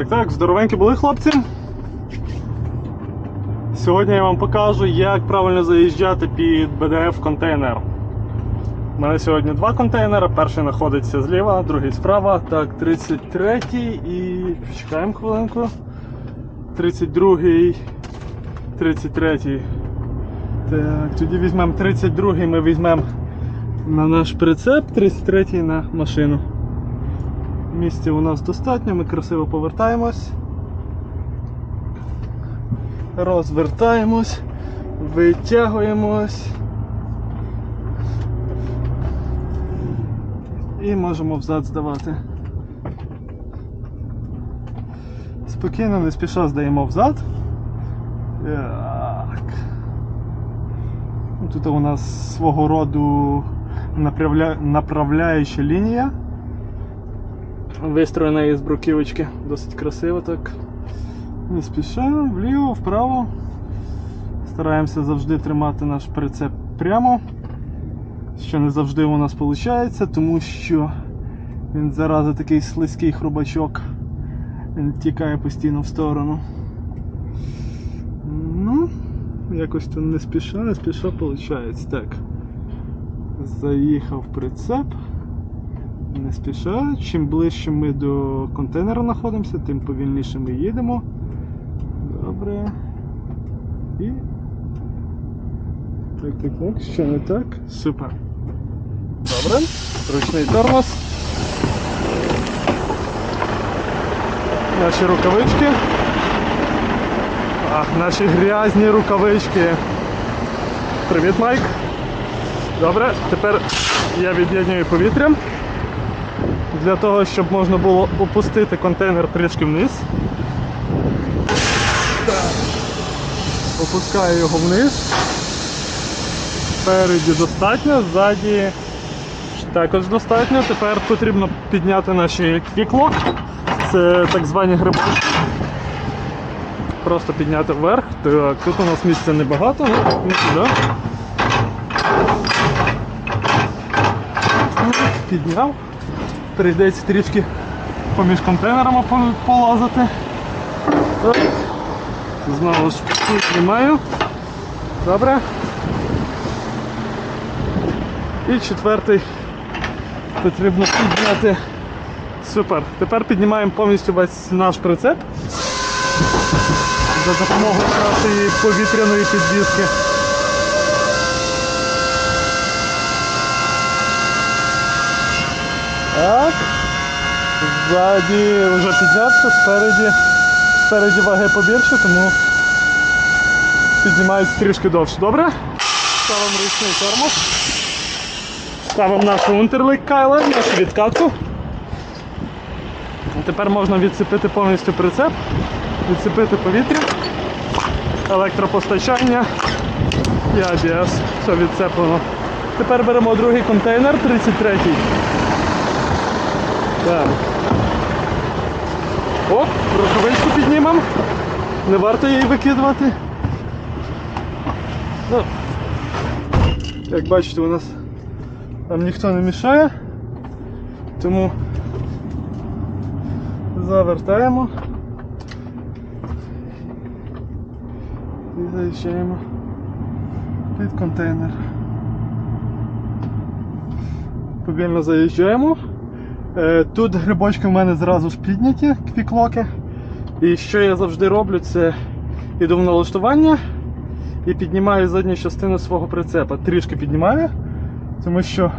Так, так, здоровенькі були хлопці. Сьогодні я вам покажу, як правильно заїжджати під BDF контейнер. У мене сьогодні два контейнери. Перший знаходиться зліва, другий справа. Так, 33 і. Чекаємо хвилинку. 32, 33. Так, тоді візьмемо 32 ми візьмемо на наш прицеп, 33 на машину. Місця у нас достатньо, ми красиво повертаємось. Розвертаємось, витягуємось. І можемо взад здавати. Спокійно, не спіша здаємо взад. Так. Тут у нас свого роду направля... направляюча лінія. Вистроєна із бруківочки. Досить красиво так. Не спішаємо, вліво, вправо. Стараємося завжди тримати наш прицеп прямо. Що не завжди у нас виходить, тому що він зарази такий слизький хрубачок. Він тікає постійно в сторону. Ну, якось то не спіша, не спіша виходить. Так. Заїхав прицеп. Не спіша. Чим ближче ми до контейнера знаходимося, тим повільніше ми їдемо. Добре. І. Так, так, так, що не так? Супер. Добре. Ручний тормоз. Наші рукавички. Ах, наші грязні рукавички. Привіт, Майк. Добре, тепер я від'єднюю повітря для того, щоб можна було опустити контейнер трішки вниз. Опускаю його вниз. Спереді достатньо, ззаді також достатньо. Тепер потрібно підняти наші квіклок. Це так звані грибочки. Просто підняти вверх. Так, тут у нас місця небагато, ну, сюди. Підняв. Прийдеться трішки поміж контейнерами полазити. Знову ж піднімаю. Добре. І четвертий потрібно підняти. Супер. Тепер піднімаємо повністю весь наш прицеп за допомогою нашої повітряної підвіски. Так. Ззаді вже піднято, спереді, спереді ваги побільше, тому піднімається трішки довше. Добре? Ставимо ручний тормоз. Ставимо нашу унтерлик Кайла, нашу відкатку. Тепер можна відцепити повністю прицеп, відцепити повітря, електропостачання і ABS. Все відцеплено. Тепер беремо другий контейнер, 33-й. Так. Оп, рукавичку піднімемо. Не варто її викидувати. Ну, як бачите, у нас там ніхто не мішає. Тому завертаємо і заїжджаємо під контейнер. Повільно заїжджаємо. Е, Тут грибочки в мене зразу ж підняті, квіклоки. І що я завжди роблю, це йду в налаштування і піднімаю задню частину свого прицепа. Трішки піднімаю, тому що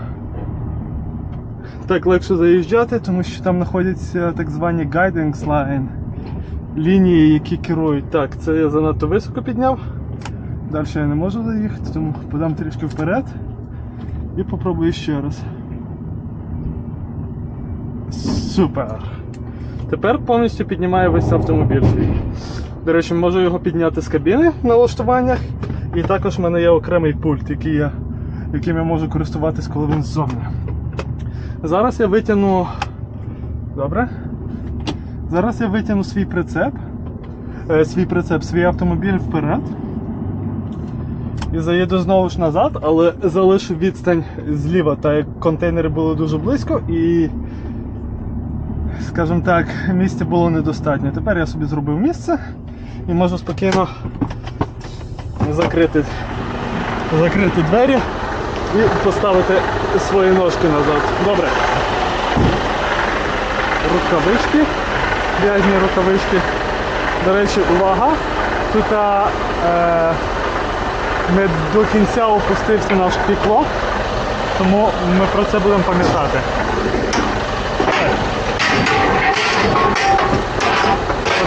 так легше заїжджати, тому що там знаходяться так звані guiding line, лінії, які керують. Так, це я занадто високо підняв. Далі я не можу заїхати, тому подам трішки вперед і попробую ще раз. Супер! Тепер повністю піднімаю весь автомобіль. До речі, можу його підняти з кабіни в налаштуваннях. І також в мене є окремий пульт, який я, яким я можу користуватись, коли він ззовні. Зараз я витягну. Добре. Зараз я витягну свій прицеп. Е, свій прицеп, свій автомобіль вперед. І заїду знову ж назад, але залишу відстань зліва, так як контейнери були дуже близько і скажімо так, місця було недостатньо. Тепер я собі зробив місце і можу спокійно закрити, закрити двері і поставити свої ножки назад. Добре. Рукавички, грязні рукавички. До речі, увага! Тут е, не до кінця опустився наш піклок, тому ми про це будемо пам'ятати.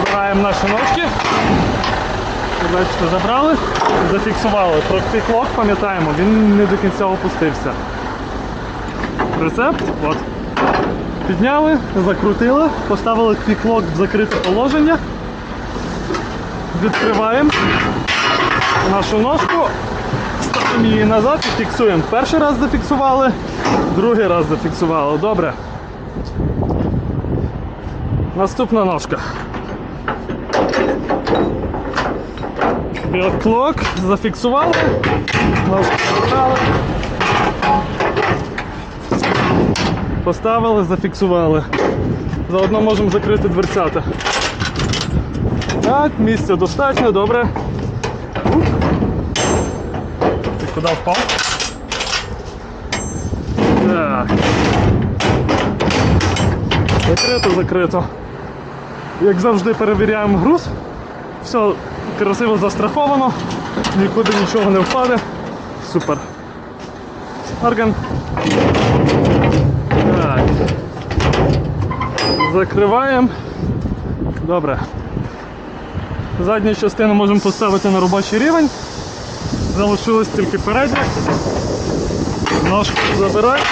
Забираємо наші ножки. Бачите, забрали, зафіксували. Про піклок пам'ятаємо, він не до кінця опустився. Рецепт, от. Підняли, закрутили, поставили піклок в закрите положення. Відкриваємо нашу ножку, ставимо її назад і фіксуємо. Перший раз зафіксували, другий раз зафіксували. Добре. Наступна ножка. Біоклок зафіксували, ножку поставили. Поставили, зафіксували. Заодно можемо закрити дверцята. Так, місця достатньо, добре. Ти куди впав? Так. Закрито, закрито. Як завжди перевіряємо груз. Все красиво застраховано, нікуди нічого не впаде. Супер. Орган. Так. Закриваємо. Добре. Задню частину можемо поставити на робочий рівень. Залишилось тільки передня. Ножку забираємо.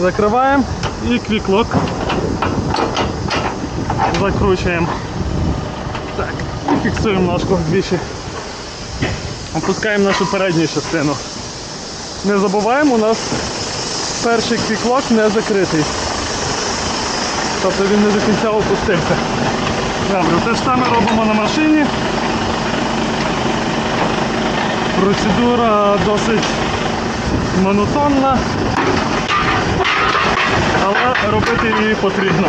Закриваємо і квіклок. Закручуємо. Так, і фіксуємо ножку двічі. Опускаємо нашу передню частину. Не забуваємо, у нас перший квіклок не закритий. Тобто він не до кінця опустився. Добре, те ж саме робимо на машині. Процедура досить монотонна, робити її потрібно.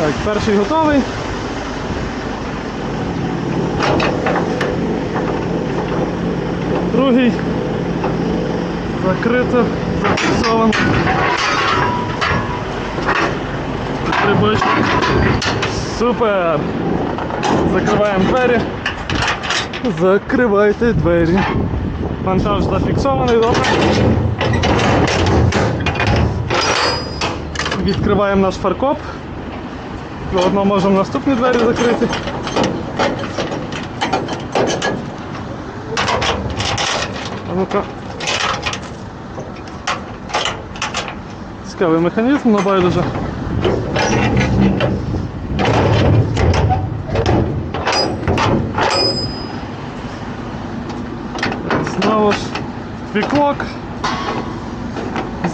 Так, перший готовий. Другий закрито, зафіксовано. Стрибочок. Супер! Закриваємо двері. Закривайте двері. Вантаж зафіксований, добре. Відкриваємо наш фаркоп. Заодно можемо наступні двері закрити. Ну-ка. Цікавий механізм, але байдуже. Знову ж піклок.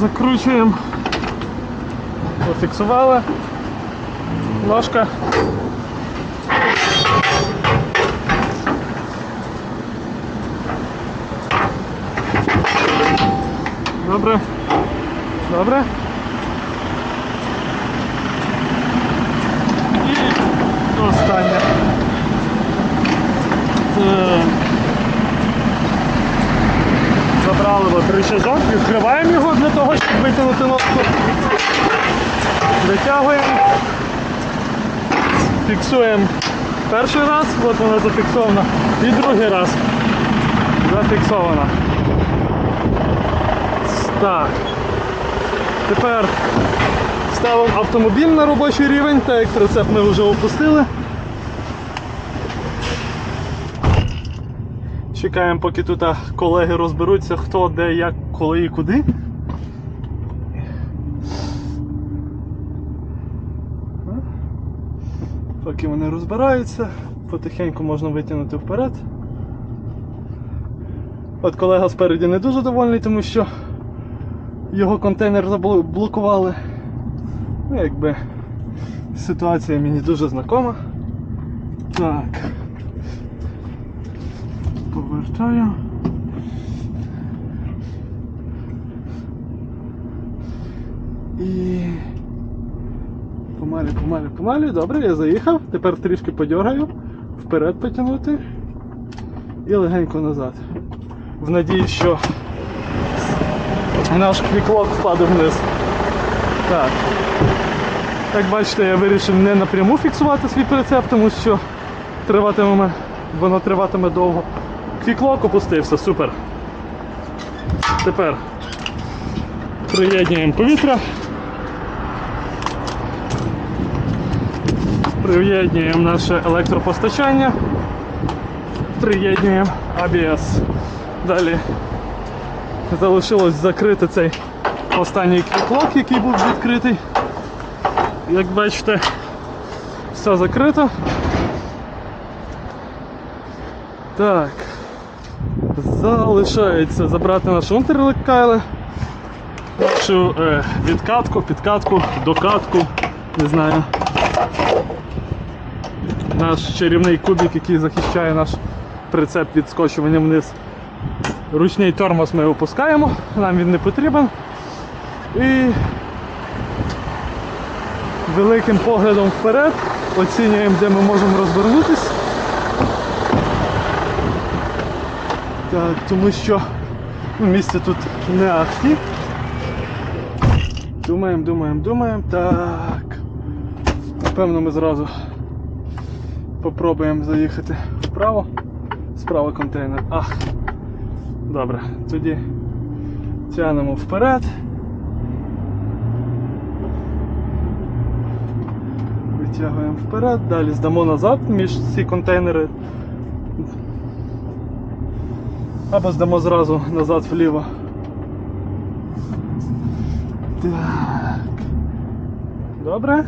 Закручуємо. Зафіксували. Ножка. Добре. Добре. І останнє. Так. Забрали відкриваємо його для того, щоб витягнути ножку. Витягуємо. Фіксуємо перший раз, от вона зафіксована, і другий раз зафіксована. Так. Тепер ставимо автомобіль на робочий рівень, так як прицеп ми вже опустили. Чекаємо, поки тут колеги розберуться, хто де, як, коли і куди. Поки вони розбираються, потихеньку можна витягнути вперед. От колега спереді не дуже довольний, тому що його контейнер заблокували. Ну, якби ситуація мені дуже знакома. Так повертаю. І помалі, помалі, помалі. Добре, я заїхав, тепер трішки подьоргаю, вперед потягнути і легенько назад. В надії, що наш квіклок впаде вниз. Так. Як бачите, я вирішив не напряму фіксувати свій прицеп, тому що триватиме, воно триватиме довго. Квіклок опустився, супер. Тепер приєднуємо повітря. Приєднуємо наше електропостачання. Приєднуємо ABS. Далі залишилось закрити цей останній квіклок, який був відкритий. Як бачите, все закрито. Так. Залишається забрати наш унтерлекайле, нашу е, відкатку, підкатку, докатку, не знаю. Наш чарівний кубик, який захищає наш прицеп від скочування вниз. Ручний тормоз ми опускаємо, нам він не потрібен. І великим поглядом вперед оцінюємо, де ми можемо розвернутися. Тому що місце тут не ахті. Думаємо, думаємо, думаємо. Так. Напевно, ми зразу попробуємо заїхати вправо. Справа контейнер. Ах. Добре, тоді тягнемо вперед. Витягуємо вперед, далі здамо назад між ці контейнери. Або здамо зразу назад вліво. Так. Добре.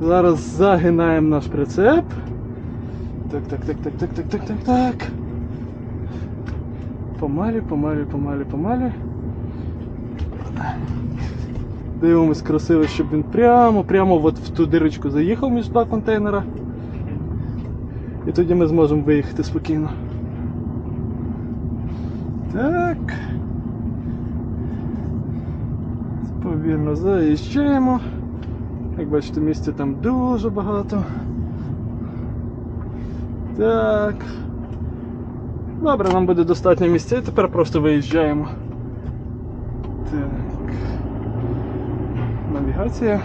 Зараз загинаємо наш прицеп. Так, так, так, так, так, так, так, так, так. Помалі, помалі, помалі, помалі. Дивимось красиво, щоб він прямо, прямо от в ту дирочку заїхав між два контейнера. І тоді ми зможемо виїхати спокійно. Так. Повільно заїжджаємо. Як бачите, місця там дуже багато. Так. Добре, нам буде достатньо місця, і тепер просто виїжджаємо. Так. Навігація.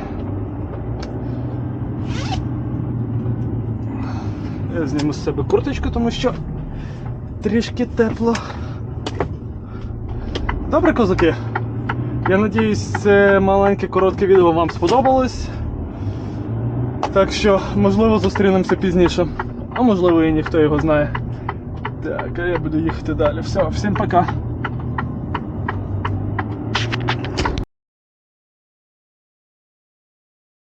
Я зніму з себе курточку, тому що трішки тепло. Добре, козаки. Я надіюсь, це маленьке коротке відео вам сподобалось. Так що, можливо, зустрінемося пізніше. А можливо і ніхто його знає. Так, а я буду їхати далі. Все, всім пока.